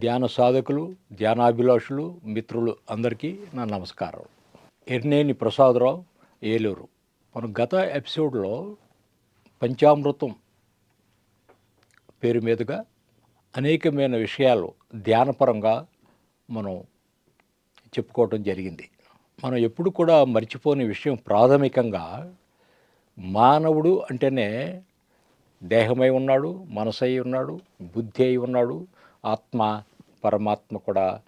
ధ్యాన సాధకులు ధ్యానాభిలాషులు మిత్రులు అందరికీ నా నమస్కారం. ఎర్నేని ప్రసాదరావు ఏలూరు. మనం గత ఎపిసోడ్లో పంచామృతం పేరు మీదుగా అనేకమైన విషయాలు ధ్యానపరంగా మనం చెప్పుకోవటం జరిగింది. మనం ఎప్పుడు కూడా మర్చిపోని విషయం ప్రాథమికంగా మానవుడు అంటేనే దేహమై ఉన్నాడు మనసై ఉన్నాడు బుద్ధి అయి ఉన్నాడు ఆత్మ పరమాత్మ కూడా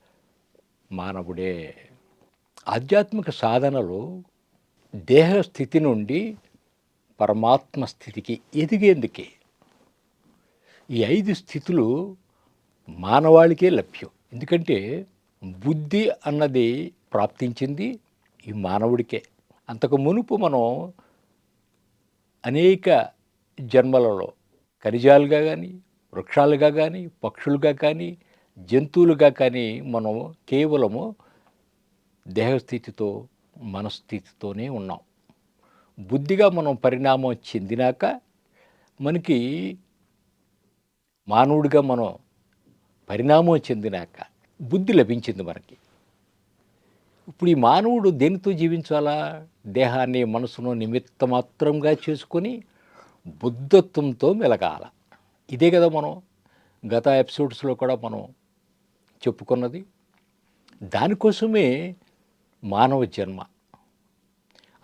మానవుడే. ఆధ్యాత్మిక సాధనలు దేహ స్థితి నుండి పరమాత్మ స్థితికి ఎదిగేందుకే. ఈ ఐదు స్థితులు మానవాళికే లభ్యం. ఎందుకంటే బుద్ధి అన్నది ప్రాప్తించింది ఈ మానవుడికే. అంతకు మునుపు మనం అనేక జన్మలలో ఖనిజాలుగా కానీ వృక్షాలుగా కానీ పక్షులుగా కానీ జంతువులుగా కానీ మనం కేవలము దేహస్థితితో మనస్థితితోనే ఉన్నాం. బుద్ధిగా మనం పరిణామం చెందినాక మనకి మానవుడిగా మనం పరిణామం చెందినాక బుద్ధి లభించింది మనకి. ఇప్పుడు ఈ మానవుడు దేనితో జీవించాలా? దేహాన్ని మనసును నిమిత్త మాత్రంగా చేసుకొని బుద్ధత్వంతో మెలగాల. ఇదే కదా మనం. గత ఎపిసోడ్స్లో కూడా మనం చెప్పుకున్నది. దానికోసమే మానవ జన్మ.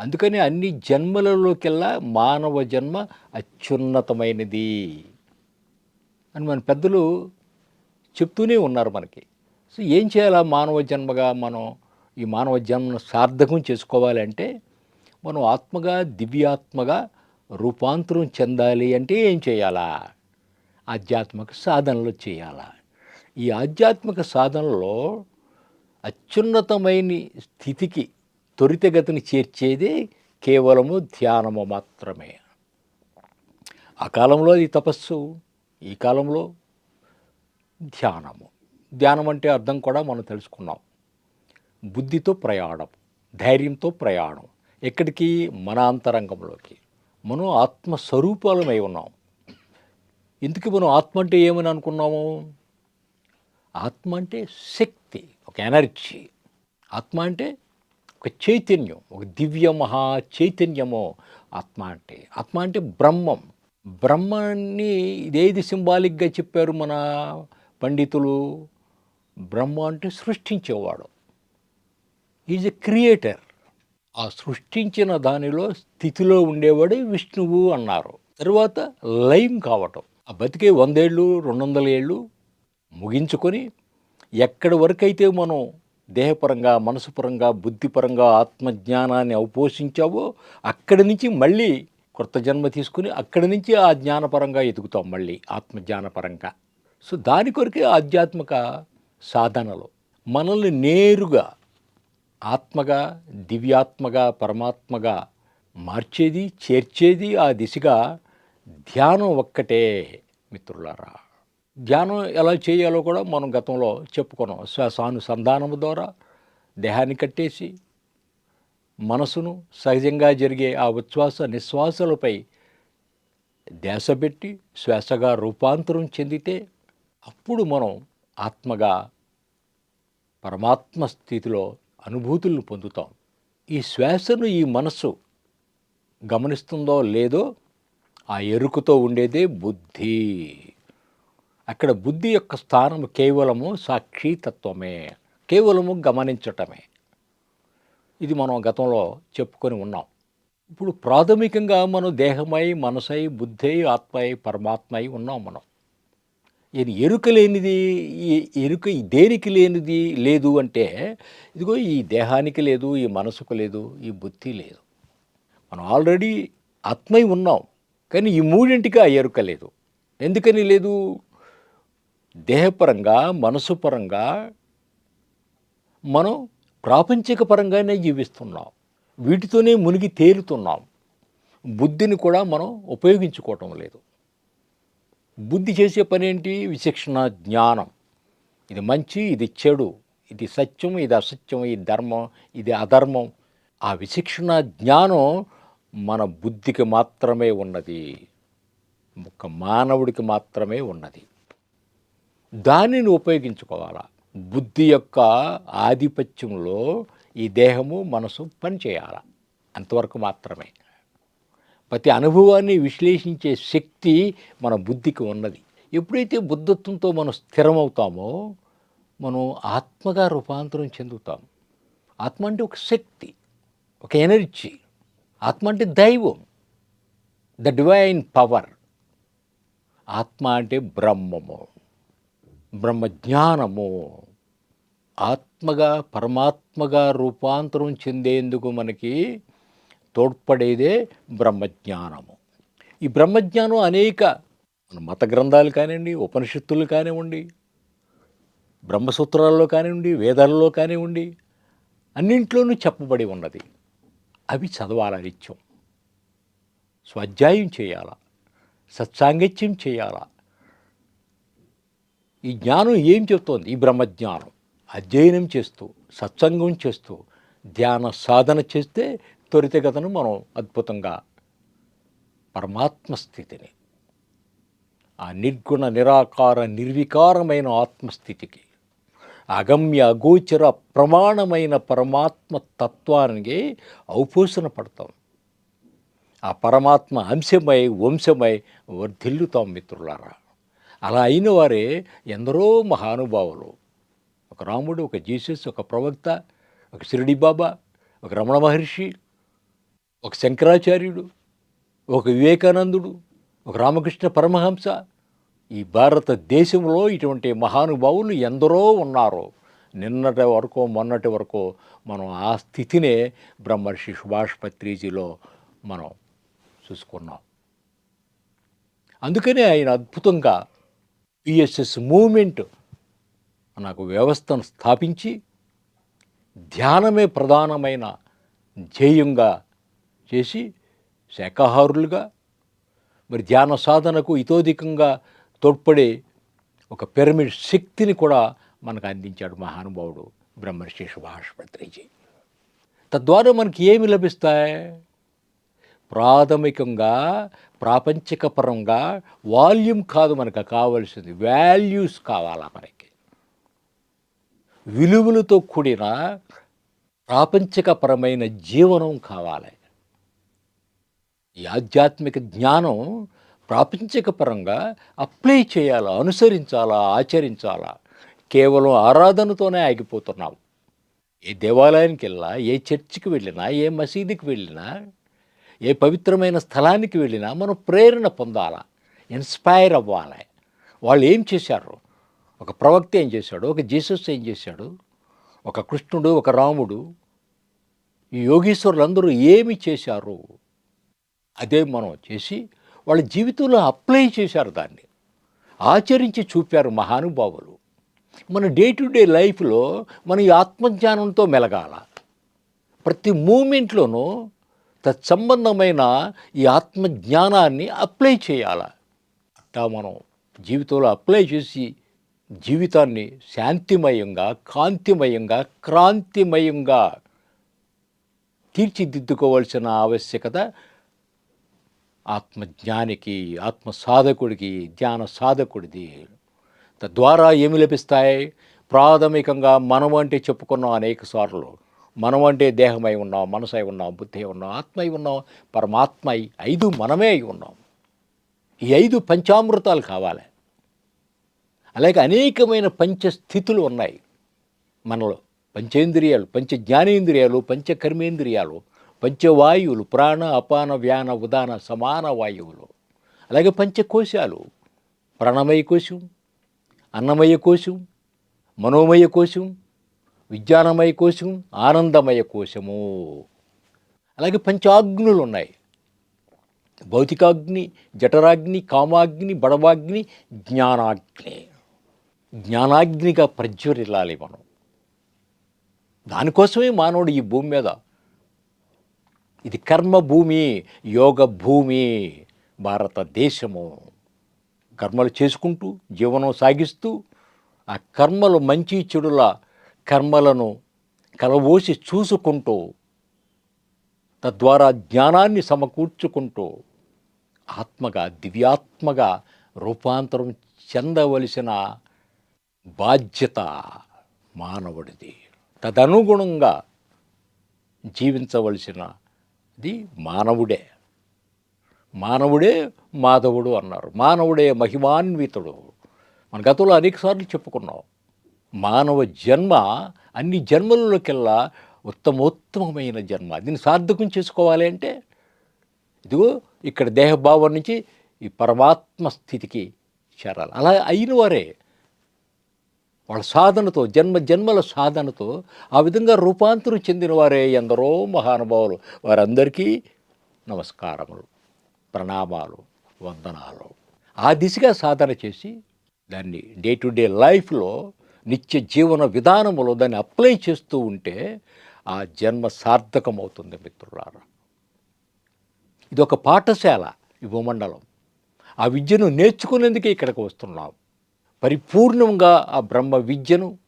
అందుకని అన్ని జన్మలలోకెల్లా మానవ జన్మ అత్యున్నతమైనది అని మన పెద్దలు చెప్తూనే ఉన్నారు మనకి. సో ఏం చేయాలా మానవ జన్మగా మనం ఈ మానవ జన్మను సార్థకం చేసుకోవాలంటే మనం ఆత్మగా దివ్యాత్మగా రూపాంతరం చెందాలి అంటే ఏం చేయాలా? ఆధ్యాత్మిక సాధనలు చేయాలా? ఈ ఆధ్యాత్మిక సాధనలో అత్యున్నతమైన స్థితికి త్వరితగతిని చేర్చేది కేవలము ధ్యానము మాత్రమే. ఆ కాలంలో అది తపస్సు ఈ కాలంలో ధ్యానము. ధ్యానం అంటే అర్థం కూడా మనం తెలుసుకున్నాం. బుద్ధితో ప్రయాణం ధైర్యంతో ప్రయాణం. ఎక్కడికి? మన అంతరంగంలోకి. మనం ఆత్మస్వరూపాలమై ఉన్నాం. ఎందుకు మనం ఆత్మ అంటే ఏమని అనుకున్నాము? ఆత్మ అంటే శక్తి ఒక ఎనర్జీ. ఆత్మ అంటే ఒక చైతన్యం ఒక దివ్య మహా చైతన్యము ఆత్మ అంటే. ఆత్మ అంటే బ్రహ్మం. బ్రహ్మాన్ని ఇదేది సింబాలిక్గా చెప్పారు మన పండితులు? బ్రహ్మ అంటే సృష్టించేవాడు. ఈజ్ ఎ క్రియేటర్ ఆ సృష్టించిన దానిలో స్థితిలో ఉండేవాడే విష్ణువు అన్నారు. తర్వాత లైమ్ కావటం. ఆ బతికే వందేళ్ళు రెండు వందల ఏళ్ళు ముగించుకొని ఎక్కడి వరకైతే మనం దేహపరంగా మనసుపరంగా బుద్ధిపరంగా ఆత్మజ్ఞానాన్ని అవపోషించావో అక్కడి నుంచి మళ్ళీ కొత్త జన్మ తీసుకుని అక్కడి నుంచి ఆ జ్ఞానపరంగా ఎదుగుతాం మళ్ళీ ఆత్మజ్ఞానపరంగా. సో దాని కొరకే ఆధ్యాత్మిక సాధనలు మనల్ని నేరుగా ఆత్మగా దివ్యాత్మగా పరమాత్మగా మార్చేది చేర్చేది ఆ దిశగా ధ్యానం ఒక్కటే మిత్రులారా. ధ్యానం ఎలా చేయాలో కూడా మనం గతంలో చెప్పుకున్నాం. శ్వాసానుసంధానము ద్వారా దేహాన్ని కట్టేసి మనసును సహజంగా జరిగే ఆ ఉచ్ఛ్వాస నిశ్వాసలపై ధ్యాస పెట్టి శ్వాసగా రూపాంతరం చెందితే అప్పుడు మనం ఆత్మగా పరమాత్మ స్థితిలో అనుభూతులను పొందుతాం. ఈ శ్వాసను ఈ మనస్సు గమనిస్తుందో లేదో ఆ ఎరుకుతో ఉండేదే బుద్ధి. అక్కడ బుద్ధి యొక్క స్థానం కేవలము సాక్షితత్వమే కేవలము గమనించటమే. ఇది మనం గతంలో చెప్పుకొని ఉన్నాం. ఇప్పుడు ప్రాథమికంగా మనం దేహమై మనసై బుద్ధై ఆత్మై పరమాత్మై ఉన్నాం మనం. ఇది ఎరుక లేనిది ఈ ఎరుక దేనికి లేనిది లేదు అంటే ఇదిగో ఈ దేహానికి లేదు ఈ మనసుకు లేదు ఈ బుద్ధి లేదు. మనం ఆల్రెడీ ఆత్మై ఉన్నాం కానీ ఈ మూడింటికి ఆ ఎరుక లేదు. ఎందుకని లేదు? దేహపరంగా మనసు పరంగా మనం ప్రాపంచిక పరంగానే జీవిస్తున్నాం. వీటితోనే మునిగి తేలుతున్నాం. బుద్ధిని కూడా మనం ఉపయోగించుకోవటం లేదు. బుద్ధి చేసే పని ఏంటి? విచక్షణ జ్ఞానం. ఇది మంచి ఇది చెడు ఇది సత్యం ఇది అసత్యం ఇది ధర్మం ఇది అధర్మం. ఆ విచక్షణ జ్ఞానం మన బుద్ధికి మాత్రమే ఉన్నది. ఒక మానవుడికి మాత్రమే ఉన్నది. దానిని ఉపయోగించుకోవాలా? బుద్ధి యొక్క ఆధిపత్యంలో ఈ దేహము మనసు పనిచేయాలా? అంతవరకు మాత్రమే. ప్రతి అనుభవాన్ని విశ్లేషించే శక్తి మన బుద్ధికి ఉన్నది. ఎప్పుడైతే బుద్ధత్వంతో మనం స్థిరమవుతామో మనం ఆత్మగా రూపాంతరం చెందుతాం. ఆత్మ అంటే ఒక శక్తి ఒక ఎనర్జీ. ఆత్మ అంటే దైవం ద డివైన్ పవర్. ఆత్మ అంటే బ్రహ్మము. బ్రహ్మజ్ఞానము ఆత్మగా పరమాత్మగా రూపాంతరం చెందేందుకు మనకి తోడ్పడేదే బ్రహ్మజ్ఞానము. ఈ బ్రహ్మజ్ఞానం అనేక మత గ్రంథాలు కానివ్వండి ఉపనిషత్తులు కానివ్వండి బ్రహ్మసూత్రాల్లో కానివ్వండి వేదాల్లో కానివ్వండి అన్నింట్లోనూ చెప్పబడి ఉన్నది. అవి చదవాల నిత్యం. స్వాధ్యాయం చేయాల. సత్సాంగత్యం చేయాలా. ఈ జ్ఞానం ఏం చెప్తోంది ఈ బ్రహ్మజ్ఞానం. అధ్యయనం చేస్తూ సత్సంగం చేస్తూ ధ్యాన సాధన చేస్తే త్వరితగతను మనం అద్భుతంగా పరమాత్మ స్థితిని ఆ నిర్గుణ నిరాకార నిర్వికారమైన ఆత్మస్థితికి అగమ్య అగోచర ప్రమాణమైన పరమాత్మ తత్వానికి ఔపోసన పడతాం. ఆ పరమాత్మ అంశమై వంశమై వర్ధిల్లుతాం మిత్రులారా. అలా అయిన వారే ఎందరో మహానుభావులు. ఒక రాముడు ఒక జీసస్ ఒక ప్రవక్త ఒక షిరిడి బాబా ఒక రమణ మహర్షి ఒక శంకరాచార్యుడు ఒక వివేకానందుడు ఒక రామకృష్ణ పరమహంస. ఈ భారతదేశంలో ఇటువంటి మహానుభావులు ఎందరో ఉన్నారు. నిన్నటి వరకు మొన్నటి వరకు మనం ఆ స్థితినే బ్రహ్మర్షి సుభాష్ పత్రిజీలో మనం చూసుకున్నాం. అందుకనే ఆయన అద్భుతంగా పిఎస్ఎస్ మూమెంట్ నాకు వ్యవస్థను స్థాపించి ధ్యానమే ప్రధానమైన ధ్యేయంగా చేసి శాఖాహారులుగా మరి ధ్యాన సాధనకు ఇతోధికంగా తోడ్పడే ఒక పిరమిడ్ శక్తిని కూడా మనకు అందించాడు మహానుభావుడు బ్రహ్మర్షి సుభాష్ తద్వారా మనకి ఏమి లభిస్తాయి? ప్రాథమికంగా ప్రాపంచికపరంగా వాల్యూమ్ కాదు మనకు కావాల్సింది. వాల్యూస్ కావాలా మనకి. విలువలతో కూడిన ప్రాపంచికపరమైన జీవనం కావాలి. ఈ ఆధ్యాత్మిక జ్ఞానం ప్రాపంచికపరంగా అప్లై చేయాలా అనుసరించాలా ఆచరించాలా? కేవలం ఆరాధనతోనే ఆగిపోతున్నాం. ఏ దేవాలయానికి వెళ్ళినా ఏ చర్చికి వెళ్ళినా ఏ మసీదుకి వెళ్ళినా ఏ పవిత్రమైన స్థలానికి వెళ్ళినా మనం ప్రేరణ పొందాలా ఇన్స్పైర్ అవ్వాలి. వాళ్ళు ఏం చేశారు? ఒక ప్రవక్త ఏం చేశాడు? ఒక జీసస్ ఏం చేశాడు? ఒక కృష్ణుడు ఒక రాముడు ఈ యోగీశ్వరులందరూ ఏమి చేశారు? అదే మనం చేసి వాళ్ళ జీవితంలో అప్లై చేశారు దాన్ని. ఆచరించి చూపారు మహానుభావులు. మన డే టు డే లైఫ్లో మన ఈ ఆత్మజ్ఞానంతో మెలగాల. ప్రతి మూమెంట్లోనూ తత్సంబంధమైన ఈ ఆత్మజ్ఞానాన్ని అప్లై చేయాల. అట్టా మనం జీవితంలో అప్లై చేసి జీవితాన్ని శాంతిమయంగా కాంతిమయంగా క్రాంతిమయంగా తీర్చిదిద్దుకోవాల్సిన ఆవశ్యకత ఆత్మజ్ఞానికి ఆత్మ సాధకుడికి ధ్యాన సాధకుడిది. తద్వారా ఏమి లభిస్తాయి? ప్రాథమికంగా మనం అంటే చెప్పుకున్నాం అనేక సార్లు మనం అంటే దేహమై ఉన్నాం మనసై ఉన్నాం బుద్ధి ఉన్నాం ఆత్మ అయి ఉన్నాం పరమాత్మై ఐదు మనమే అయి ఉన్నాం. ఈ ఐదు పంచామృతాలు కావాలి. అలాగే అనేకమైన పంచస్థితులు ఉన్నాయి. మనలో పంచేంద్రియాలు పంచ జ్ఞానేంద్రియాలు పంచ కర్మేంద్రియాలు పంచవాయువులు ప్రాణ అపాన వ్యాన ఉదాన సమాన వాయువులు. అలాగే పంచకోశాలు. ప్రాణమయ కోశం అన్నమయ కోశం మనోమయ కోశం విజ్ఞానమయ కోశం ఆనందమయ కోశము. అలాగే పంచాగ్నులు ఉన్నాయి భౌతికాగ్ని జఠరాగ్ని కామాగ్ని బడవాగ్ని జ్ఞానాగ్ని. జ్ఞానాగ్నిగా ప్రజ్వరిల్లాలి మనం. దానికోసమే మానవుడు ఈ భూమి మీద. ఇది కర్మ భూమి యోగ భూమి భారతదేశము. కర్మలు చేసుకుంటూ జీవనం సాగిస్తూ ఆ కర్మలు మంచి చెడుల కర్మలను కలవోసి చూసుకుంటూ తద్వారా జ్ఞానాన్ని సమకూర్చుకుంటూ ఆత్మగా దివ్యాత్మగా రూపాంతరం చెందవలసిన బాధ్యత మానవుడిది. తదనుగుణంగా జీవించవలసినది మానవుడే. మానవుడే మాధవుడు అన్నారు. మానవుడే మహిమాన్వితుడు. మన గతంలో అనేకసార్లు చెప్పుకున్నాం. మానవ జన్మ అన్ని జన్మలలోకెల్లా ఉత్తమోత్తమమైన జన్మ. దీన్ని సార్థకం చేసుకోవాలి అంటే ఇదిగో ఇక్కడ దేహభావం నుంచి ఈ పరమాత్మ స్థితికి చేరాలి. అలా అయిన వారే వాళ్ళ సాధనతో జన్మ జన్మల సాధనతో ఆ విధంగా రూపాంతరం చెందిన వారే ఎందరో మహానుభావులు. వారందరికీ నమస్కారములు ప్రణామాలు వందనాలు. ఆ దిశగా సాధన చేసి దాన్ని డే టు డే లైఫ్లో నిత్య జీవన విధానములో దాన్ని అప్లై చేస్తూ ఉంటే ఆ జన్మ సార్థకమవుతుంది మిత్రులారా. ఇది ఒక పాఠశాల ఈ భూమండలం. ఆ విద్యను నేర్చుకునేందుకే ఇక్కడికి వస్తున్నాం. పరిపూర్ణంగా ఆ బ్రహ్మ విద్యను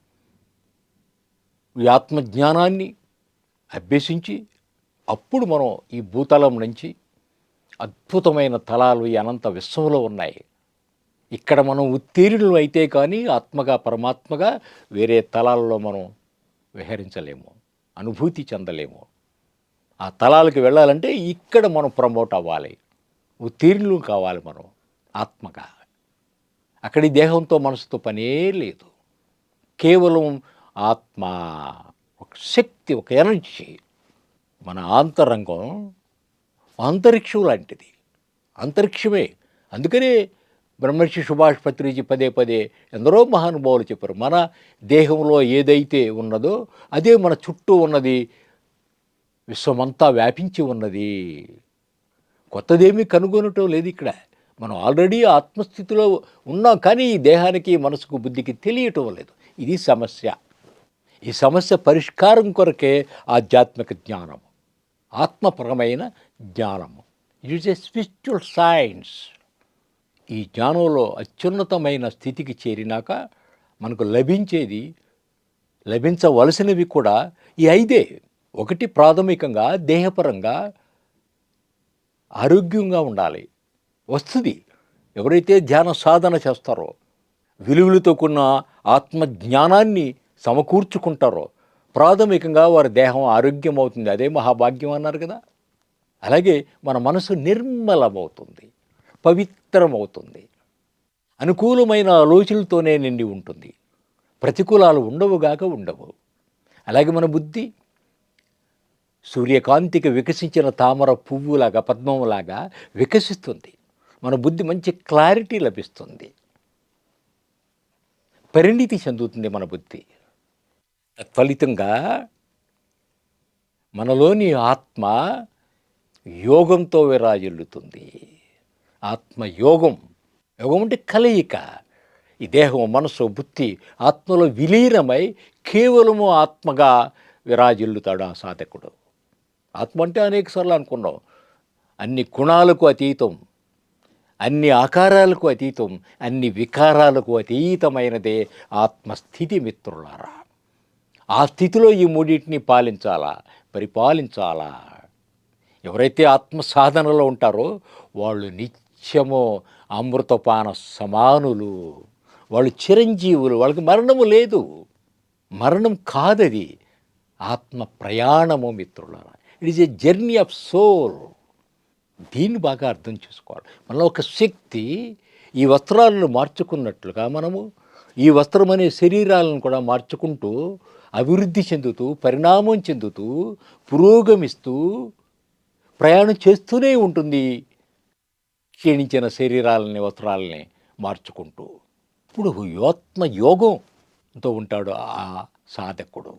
ఈ ఆత్మజ్ఞానాన్ని అభ్యసించి అప్పుడు మనం ఈ భూతలం నుంచి అద్భుతమైన తలాలు ఈ అనంత విశ్వంలో ఉన్నాయి. ఇక్కడ మనం ఉత్తీర్ణులు అయితే కానీ ఆత్మగా పరమాత్మగా వేరే తలాల్లో మనం విహరించలేము అనుభూతి చెందలేము. ఆ తలాలకు వెళ్ళాలంటే ఇక్కడ మనం ప్రమోట్ అవ్వాలి. ఉత్తీర్ణులు కావాలి మనం ఆత్మగా. అక్కడి దేహంతో మనసుతో పనే లేదు. కేవలం ఆత్మ ఒక శక్తి ఒక ఎనర్జీ. మన ఆంతరంగం అంతరిక్షం లాంటిది. అంతరిక్షమే. అందుకనే బ్రహ్మర్షి సుభాష్ పత్రిజీ పదే పదే ఎందరో మహానుభావులు చెప్పారు మన దేహంలో ఏదైతే ఉన్నదో అదే మన చుట్టూ ఉన్నది విశ్వమంతా వ్యాపించి ఉన్నది. కొత్తదేమీ కనుగొనటం లేదు ఇక్కడ. మనం ఆల్రెడీ ఆత్మస్థితిలో ఉన్నాం కానీ ఈ దేహానికి మనసుకు బుద్ధికి తెలియటం లేదు. ఇది సమస్య. ఈ సమస్య పరిష్కారం కొరకే ఆధ్యాత్మిక జ్ఞానం ఆత్మపరమైన జ్ఞానము. It is a spiritual science ఈ జ్ఞానంలో అత్యున్నతమైన స్థితికి చేరినాక మనకు లభించేది లభించవలసినవి కూడా ఈ ఐదే. ఒకటి ప్రాథమికంగా దేహపరంగా ఆరోగ్యంగా ఉండాలి. వస్తుంది. ఎవరైతే ధ్యాన సాధన చేస్తారో విలువలతో కూడిన ఆత్మజ్ఞానాన్ని సమకూర్చుకుంటారో ప్రాథమికంగా వారి దేహం ఆరోగ్యం అవుతుంది అదే మహాభాగ్యం అన్నారు కదా. అలాగే మన మనసు నిర్మలమవుతుంది. పవిత్రమవుతుంది. అనుకూలమైన ఆలోచనలతోనే నిండి ఉంటుంది. ప్రతికూలాలు ఉండవుగాక ఉండవు. అలాగే మన బుద్ధి సూర్యకాంతికి వికసించిన తామర పువ్వులాగా పద్మంలాగా వికసిస్తుంది. మన బుద్ధి మంచి క్లారిటీ లభిస్తుంది. పరిణితి చెందుతుంది మన బుద్ధి. తత్ఫలితంగా మనలోని ఆత్మ యోగంతో విరాజిల్లుతుంది. ఆత్మయోగం. యోగం అంటే కలయిక. ఈ దేహం మనసు బుద్ధి ఆత్మలో విలీనమై కేవలము ఆత్మగా విరాజిల్లుతాడు ఆ సాధకుడు. ఆత్మ అంటే అనేకసార్లు అనుకున్నాం. అన్ని గుణాలకు అతీతం. అన్ని ఆకారాలకు అతీతం. అన్ని వికారాలకు అతీతమైనదే ఆత్మస్థితి మిత్రులారా. ఆ స్థితిలో ఈ మూడింటిని పాలించాలా? పరిపాలించాలా? ఎవరైతే ఆత్మ సాధనలో ఉంటారో వాళ్ళు నిత్యము అమృతపాన సమానులు వాళ్ళు చిరంజీవులు వాళ్ళకి మరణము లేదు. మరణం కాదది. ఆత్మ ప్రయాణము మిత్రులారా. It is a journey of soul దీన్ని బాగా అర్థం చేసుకోవాలి. మనలో ఒక శక్తి ఈ వస్త్రాలను మార్చుకున్నట్లుగా మనము ఈ వస్త్రం అనే శరీరాలను కూడా మార్చుకుంటూ అభివృద్ధి చెందుతూ పరిణామం చెందుతూ పురోగమిస్తూ ప్రయాణం చేస్తూనే ఉంటుంది. క్షీణించిన శరీరాలని వస్త్రాలని మార్చుకుంటూ. ఇప్పుడు యోగంతో ఉంటాడు ఆ సాధకుడు.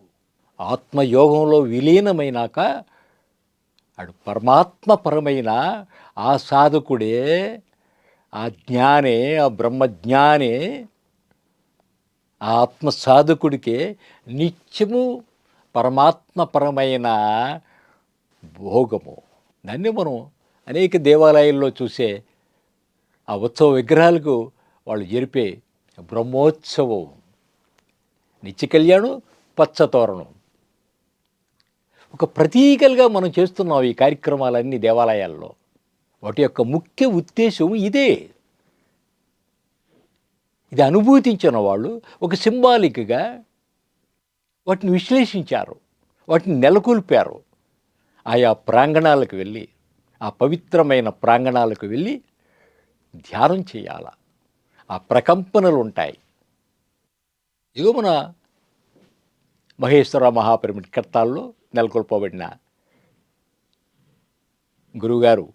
ఆత్మయోగంలో విలీనమైనాక అడు పరమాత్మపరమైన ఆ సాధకుడే ఆ జ్ఞానే ఆ బ్రహ్మజ్ఞానే ఆ ఆత్మ సాధకుడికే నిత్యము పరమాత్మపరమైన భోగము. దాన్ని మనం అనేక దేవాలయాల్లో చూసే ఆ ఉత్సవ విగ్రహాలకు వాళ్ళు జరిపే బ్రహ్మోత్సవం. నిత్య కళ్యాణం పచ్చతోరణం. ఒక ప్రతీకలుగా మనం చేస్తున్నాం ఈ కార్యక్రమాలన్నీ దేవాలయాల్లో. వాటి యొక్క ముఖ్య ఉద్దేశం ఇదే. ఇది అనుభూతించిన వాళ్ళు ఒక సింబాలిక్గా వాటిని విశ్లేషించారు. వాటిని నెలకొల్పారు. ఆయా ప్రాంగణాలకు వెళ్ళి ఆ పవిత్రమైన ప్రాంగణాలకు వెళ్ళి ధ్యానం చేయాల. ఆ ప్రకంపనలు ఉంటాయి ఇగో మన మహేశ్వర మహాపిరమిడ్ కర్తాల్లో నెలకొల్పబడిన గురువుగారు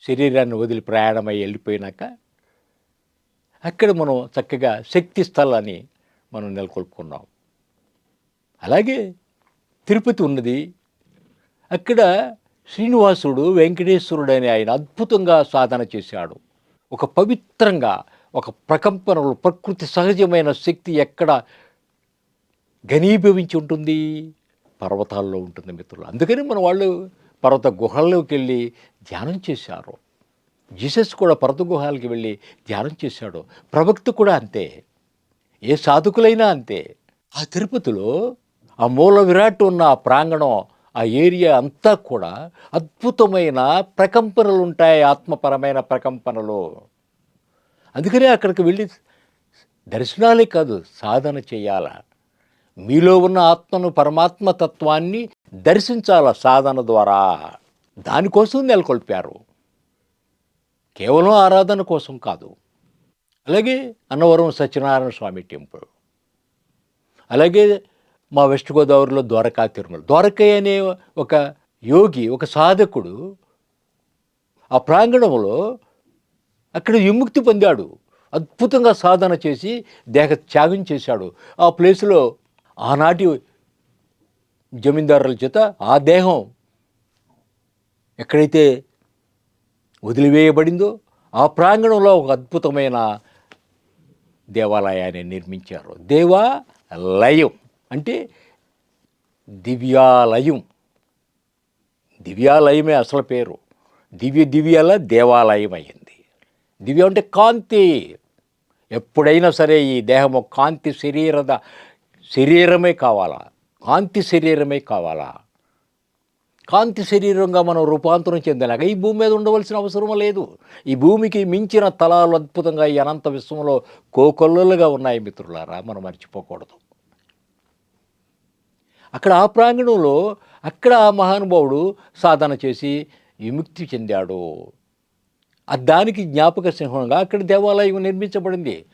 శరీరాన్ని వదిలి ప్రయాణమై వెళ్ళిపోయినాక అక్కడ మనం చక్కగా శక్తి స్థలాన్ని మనం నెలకొల్పుకున్నాం. అలాగే తిరుపతి ఉన్నది. అక్కడ శ్రీనివాసుడు వెంకటేశ్వరుడు అనే ఆయన అద్భుతంగా సాధన చేశాడు. ఒక పవిత్రంగా ఒక ప్రకంపనలు ప్రకృతి సహజమైన శక్తి ఎక్కడ ఘనీభవించి ఉంటుంది? పర్వతాల్లో ఉంటుంది మిత్రులు. అందుకని మన వాళ్ళు పర్వత గుహల్లోకి వెళ్ళి ధ్యానం చేశారు. జీసస్ కూడా పర్వత గుహాలకి వెళ్ళి ధ్యానం చేశాడు. ప్రవక్త కూడా అంతే. ఏ సాధకులైనా అంతే. ఆ తిరుపతిలో ఆ మూల విరాట్ ఉన్న ఆ ప్రాంగణం ఆ ఏరియా అంతా కూడా అద్భుతమైన ప్రకంపనలు ఉంటాయి ఆత్మపరమైన ప్రకంపనలు. అందుకనే అక్కడికి వెళ్ళి దర్శనాలే కాదు సాధన చేయాల. మీలో ఉన్న ఆత్మను పరమాత్మ తత్వాన్ని దర్శించాల సాధన ద్వారా. దానికోసం నెలకొల్పారు. కేవలం ఆరాధన కోసం కాదు. అలాగే అన్నవరం సత్యనారాయణ స్వామి టెంపుల్. అలాగే మా వెస్ట్ గోదావరిలో ద్వారకా తిరుమల. ద్వారకయ్య అనే ఒక యోగి ఒక సాధకుడు ఆ ప్రాంగణంలో అక్కడ విముక్తి పొందాడు. అద్భుతంగా సాధన చేసి దేహ త్యాగం చేశాడు. ఆ ప్లేస్లో ఆనాటి జమీందారుల చేత ఆ దేహం ఎక్కడైతే వదిలివేయబడిందో ఆ ప్రాంగణంలో ఒక అద్భుతమైన దేవాలయాన్ని నిర్మించారు. దేవాలయం. అంటే దివ్యాలయం. దివ్యాలయమే అసలు పేరు. దివ్య దివ్యాల దేవాలయం అయింది దివ్య అంటే కాంతి. ఎప్పుడైనా సరే ఈ దేహము కాంతి శరీరద శరీరమే కావాలా? కాంతి శరీరమే కావాలా? కాంతి శరీరంగా మనం రూపాంతరం చెందలేక ఈ భూమి మీద ఉండవలసిన అవసరం లేదు. ఈ భూమికి మించిన తలాలు అద్భుతంగా ఈ అనంత విశ్వంలో కోకొల్లలుగా ఉన్నాయి మిత్రులారా మనం మర్చిపోకూడదు. అక్కడ ఆ ప్రాంగణంలో అక్కడ ఆ మహానుభావుడు సాధన చేసి విముక్తి చెందాడు. దానికి జ్ఞాపక సింహంగా అక్కడ దేవాలయం నిర్మించబడింది.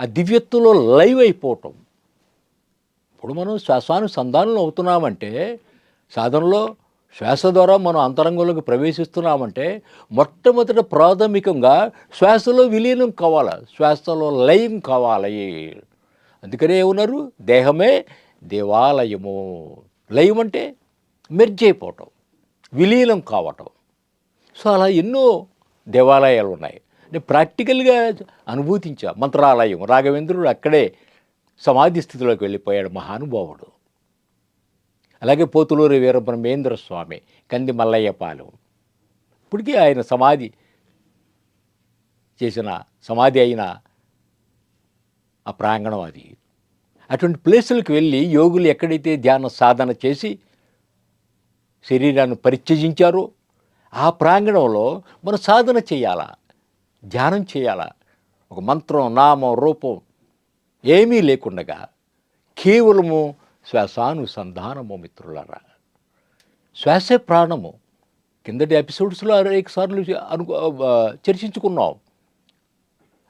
ఆ దివ్యత్వంలో లైవ్ అయిపోవటం. ఇప్పుడు మనం శ్వాసానుసంధానం అవుతున్నామంటే సాధనలో శ్వాస ద్వారా మనం అంతరంగంలోకి ప్రవేశిస్తున్నామంటే మొట్టమొదట ప్రాథమికంగా శ్వాసలో విలీనం కావాలి? శ్వాసలో లయం కావాలి. అందుకనే ఏమన్నారు? దేహమే దేవాలయము లయం అంటే మెర్జ్ అయిపోవటం విలీనం కావటం. సో అలా ఎన్నో దేవాలయాలు ఉన్నాయి నేను ప్రాక్టికల్గా అనుభూతించా మంత్రాలయం రాఘవేంద్రుడు అక్కడే సమాధి స్థితిలోకి వెళ్ళిపోయాడు మహానుభావుడు. అలాగే పోతులూరి వీరబ్రహ్మేంద్ర స్వామి కంది మల్లయ్యపాలెం ఇప్పటికీ ఆయన సమాధి చేసిన సమాధి అయిన ఆ ప్రాంగణం అది. అటువంటి ప్లేసులకు వెళ్ళి యోగులు ఎక్కడైతే ధ్యాన సాధన చేసి శరీరాన్ని పరిత్యజించారో ఆ ప్రాంగణంలో మనం సాధన చేయాలా? ధ్యానం చేయాలా? ఒక మంత్రం నామం రూపం ఏమీ లేకుండగా కేవలము శ్వాసానుసంధానము మిత్రులారా. శ్వాసే ప్రాణము. కిందటి ఎపిసోడ్స్లో అనేక సార్లు అను చర్చించుకున్నాం.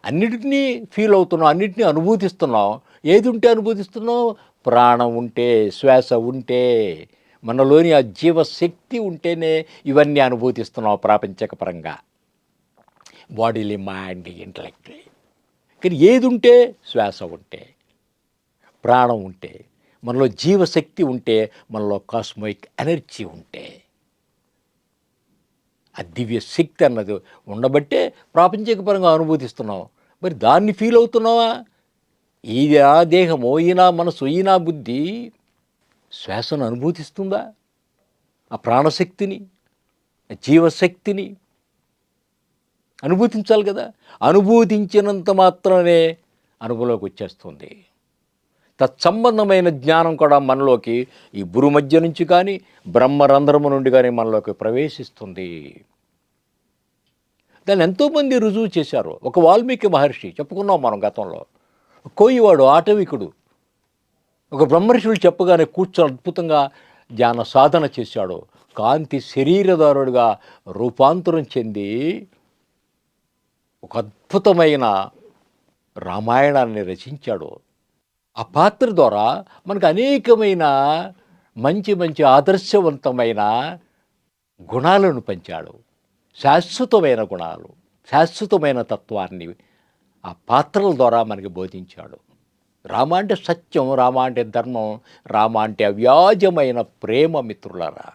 అన్నిటినీ ఫీల్ అవుతున్నాం అన్నిటినీ అనుభూతిస్తున్నాం ఏది ఉంటే అనుభూతిస్తున్నాం ప్రాణం ఉంటే శ్వాస ఉంటే మనలోని ఆ జీవశక్తి ఉంటేనే ఇవన్నీ అనుభూతిస్తున్నాం ప్రాపంచక పరంగా. బాడీలీ మైండ్ ఇంటలెక్ట్ కానీ ఏది ఉంటే? శ్వాస ఉంటే ప్రాణం ఉంటే మనలో జీవశక్తి ఉంటే మనలో కాస్మోయిక్ ఎనర్జీ ఉంటే. ఆ దివ్య శక్తి అన్నది ఉండబట్టే ప్రాపంచిక పరంగా అనుభూతిస్తున్నాం మరి దాన్ని ఫీల్ అవుతున్నావా? ఇది ఆ దేహమో ఈ మనసు ఈ బుద్ధి శ్వాసను అనుభూతిస్తుందా? ఆ ప్రాణశక్తిని జీవశక్తిని అనుభూతించాలి కదా? అనుభూతించినంత మాత్రమే అనుభవంలోకి వచ్చేస్తుంది. తత్సంబంధమైన జ్ఞానం కూడా మనలోకి ఈ బురు మధ్య నుంచి కానీ బ్రహ్మరంధ్రము నుండి కానీ మనలోకి ప్రవేశిస్తుంది. దాన్ని ఎంతోమంది రుజువు చేశారు. ఒక వాల్మీకి మహర్షి చెప్పుకున్నాం మనం గతంలో. కోయివాడు ఆటవికుడు. ఒక బ్రహ్మర్షులు చెప్పగానే కూర్చొని అద్భుతంగా ధ్యాన సాధన చేశాడు. కాంతి శరీరదారుడుగా రూపాంతరం చెంది ఒక అద్భుతమైన రామాయణాన్ని రచించాడు. ఆ పాత్ర ద్వారా మనకు అనేకమైన మంచి మంచి ఆదర్శవంతమైన గుణాలను పంచాడు. శాశ్వతమైన గుణాలు శాశ్వతమైన తత్వాన్ని ఆ పాత్రల ద్వారా మనకి బోధించాడు. రామ అంటే సత్యం రామ అంటే ధర్మం రామ అంటే అవ్యాజమైన ప్రేమ మిత్రులరా.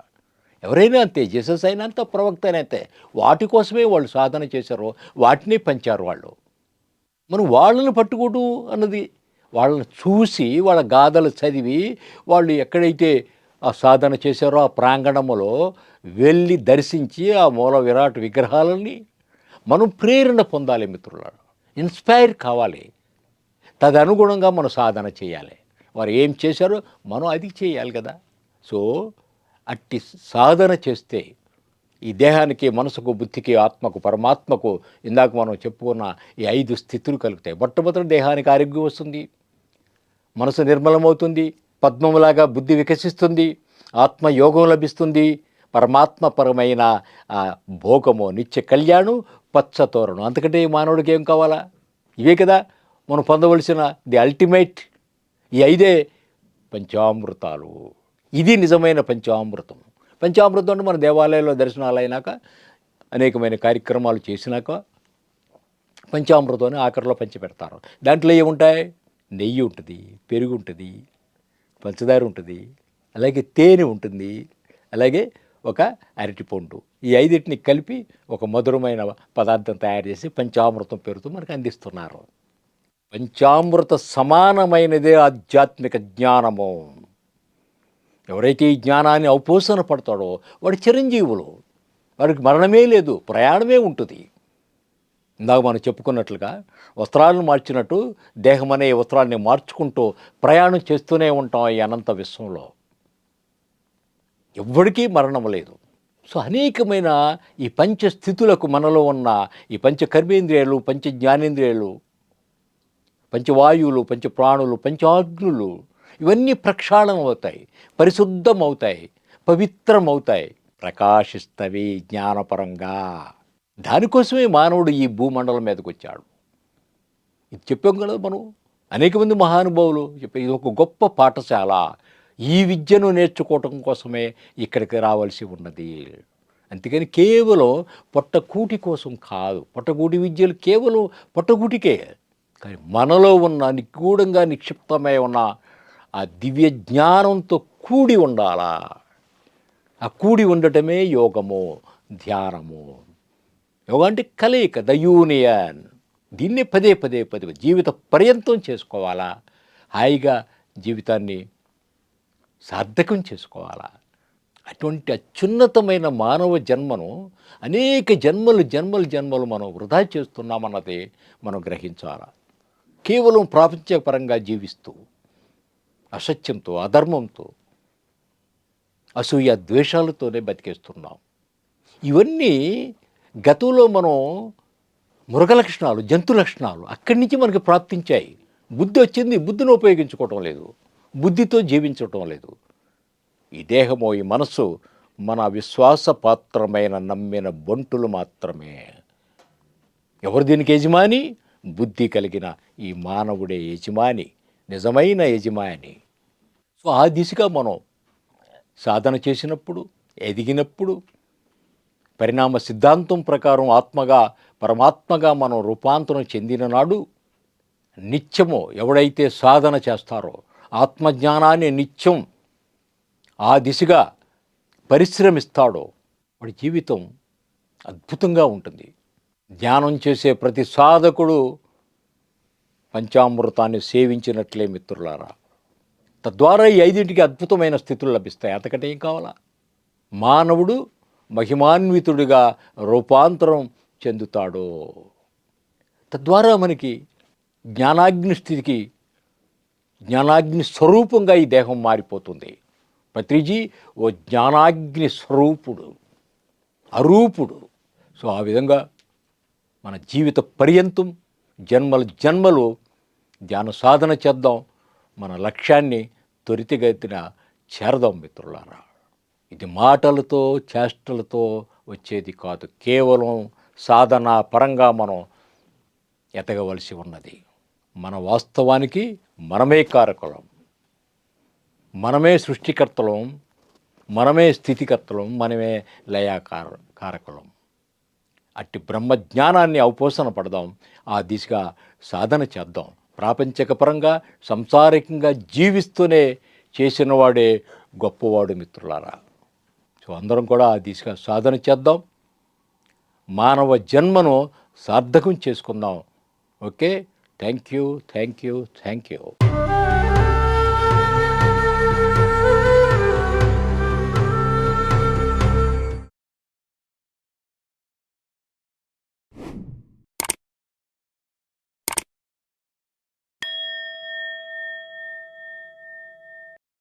ఎవరైనా అంతే జీసస్ అయినా అంత ప్రవక్త అయినా వాటి కోసమే వాళ్ళు సాధన చేశారు వాటిని పంచారు వాళ్ళు. మనం వాళ్ళని పట్టుకోడు అన్నది వాళ్ళని చూసి వాళ్ళ గాథలు చదివి వాళ్ళు ఎక్కడైతే ఆ సాధన చేశారో ఆ ప్రాంగణములో వెళ్ళి దర్శించి ఆ మూల విరాట్ విగ్రహాలని మనం ప్రేరణ పొందాలి మిత్రులారా. ఇన్స్పైర్ కావాలి. తదనుగుణంగా మనం సాధన చేయాలి. వారు ఏం చేశారో మనం అది చేయాలి కదా. సో అట్టి సాధన చేస్తే ఈ దేహానికి మనసుకు బుద్ధికి ఆత్మకు పరమాత్మకు ఇందాక మనం చెప్పుకున్న ఈ ఐదు స్థితులు కలుగుతాయి. మొట్టమొదటి దేహానికి ఆరోగ్యం వస్తుంది. మనసు నిర్మలమవుతుంది. పద్మములాగా బుద్ధి వికసిస్తుంది ఆత్మ యోగం లభిస్తుంది పరమాత్మపరమైన భోగము నిత్య కళ్యాణం పచ్చతోరణం అంతకంటే ఈ మానవుడికి ఏం కావాలా? ఇవే కదా మనం పొందవలసిన ది అల్టిమేట్ ఈ ఐదే పంచామృతాలు. ఇది నిజమైన పంచామృతం. పంచామృతం అంటే మన దేవాలయంలో దర్శనాలు అయినాక అనేకమైన కార్యక్రమాలు చేసినాక పంచామృతాన్ని ఆఖరిలో పంచి పెడతారు దాంట్లో ఏముంటాయి? నెయ్యి ఉంటుంది పెరుగు ఉంటుంది పంచదార ఉంటుంది అలాగే తేనె ఉంటుంది అలాగే ఒక అరటిపండు. ఈ ఐదింటిని కలిపి ఒక మధురమైన పదార్థం తయారు చేసి పంచామృతం పేరుతో మనకు అందిస్తున్నారు. పంచామృత సమానమైనదే ఆధ్యాత్మిక జ్ఞానము. ఎవరైతే ఈ జ్ఞానాన్ని ఔపోసన పడతాడో వాడు చిరంజీవులు. వాడికి మరణమే లేదు ప్రయాణమే ఉంటుంది. ఇందాక మనం చెప్పుకున్నట్లుగా వస్త్రాలను మార్చినట్టు దేహం అనే వస్త్రాన్ని మార్చుకుంటూ ప్రయాణం చేస్తూనే ఉంటాం ఈ అనంత విశ్వంలో. ఎవ్వడికీ మరణం లేదు. సో అనేకమైన ఈ పంచ స్థితులకు మనలో ఉన్న ఈ పంచ కర్మేంద్రియాలు పంచ జ్ఞానేంద్రియాలు పంచవాయువులు పంచప్రాణులు పంచాగ్నులు ఇవన్నీ ప్రక్షాళనం అవుతాయి పరిశుద్ధం అవుతాయి పవిత్రం అవుతాయి ప్రకాశిస్తవి జ్ఞానపరంగా. దానికోసమే మానవుడు ఈ భూమండలం మీదకి వచ్చాడు ఇది చెప్పాం కదా మనం. అనేక మంది మహానుభావులు చెప్పే ఇది ఒక గొప్ప పాఠశాల. ఈ విద్యను నేర్చుకోవటం కోసమే ఇక్కడికి రావాల్సి ఉన్నది. అందుకని కేవలం పొట్టకూటి కోసం కాదు. పొట్టకూటి విద్యలు కేవలం పొట్టకూటికే. కానీ మనలో ఉన్న నిగూఢంగా నిక్షిప్తమై ఉన్న ఆ దివ్య జ్ఞానంతో కూడి ఉండాలా? ఆ కూడి ఉండటమే యోగము ధ్యానము. ఇవ్వండి కలయిక ద యూనియన్ దీన్ని పదే పదే పదే జీవిత పర్యంతం చేసుకోవాలా? హాయిగా జీవితాన్ని సార్థకం చేసుకోవాలా? అటువంటి అత్యున్నతమైన మానవ జన్మను అనేక జన్మలు జన్మలు జన్మలు మనం వృధా చేస్తున్నామన్నది మనం గ్రహించాలా? కేవలం ప్రాపంచపరంగా జీవిస్తూ అసత్యంతో అధర్మంతో అసూయ ద్వేషాలతోనే బతికేస్తున్నాం. ఇవన్నీ గతంలో మనం మృగ లక్షణాలు జంతు లక్షణాలు అక్కడి నుంచి మనకి ప్రాప్తించాయి. బుద్ధి వచ్చింది బుద్ధిని ఉపయోగించుకోవటం లేదు. బుద్ధితో జీవించటం లేదు. ఈ దేహము ఈ మనస్సు మన విశ్వాసపాత్రమైన నమ్మిన బొంటులు మాత్రమే. ఎవరు దీనికి యజమాని? బుద్ధి కలిగిన ఈ మానవుడే యజమాని నిజమైన యజమాని. సో ఆ దిశగా మనం సాధన చేసినప్పుడు ఎదిగినప్పుడు పరిణామ సిద్ధాంతం ప్రకారం ఆత్మగా పరమాత్మగా మనం రూపాంతరం చెందిన నాడు నిత్యము ఎవడైతే సాధన చేస్తారో ఆత్మజ్ఞానాన్ని నిత్యం ఆ దిశగా పరిశ్రమిస్తాడో వాడి జీవితం అద్భుతంగా ఉంటుంది. ధ్యానం చేసే ప్రతి సాధకుడు పంచామృతాన్ని సేవించినట్లే మిత్రులారా. తద్వారా ఈ ఐదింటికి అద్భుతమైన స్థితులు లభిస్తాయి. అతకటేం కావాలా? మానవుడు మహిమాన్వితుడిగా రూపాంతరం చెందుతాడో. తద్వారా మనకి జ్ఞానాగ్ని స్థితికి జ్ఞానాగ్ని స్వరూపంగా ఈ దేహం మారిపోతుంది. పత్రిజీ ఓ జ్ఞానాగ్ని స్వరూపుడు అరూపుడు. సో ఆ విధంగా మన జీవిత పర్యంతం జన్మల జన్మలు ధ్యాన సాధన చేద్దాం. మన లక్ష్యాన్ని త్వరితగతిన చేరదాం మిత్రులారా. ఇది మాటలతో చేష్టలతో వచ్చేది కాదు. కేవలం సాధన పరంగా మనం ఎదగవలసి ఉన్నది. మన వాస్తవానికి మనమే కారకులం. మనమే సృష్టికర్తలం. మనమే స్థితికర్తలం. మనమే లయాకార కారకులం. అట్టి బ్రహ్మజ్ఞానాన్ని అవపోసన పడదాం. ఆ దిశగా సాధన చేద్దాం. ప్రాపంచకపరంగా సంసారికంగా జీవిస్తూనే చేసినవాడే గొప్పవాడు మిత్రులారా. సో అందరం కూడా ఆ దిశగా సాధన చేద్దాం. మానవ జన్మను సార్థకం చేసుకుందాం. Okay? Thank you thank you thank you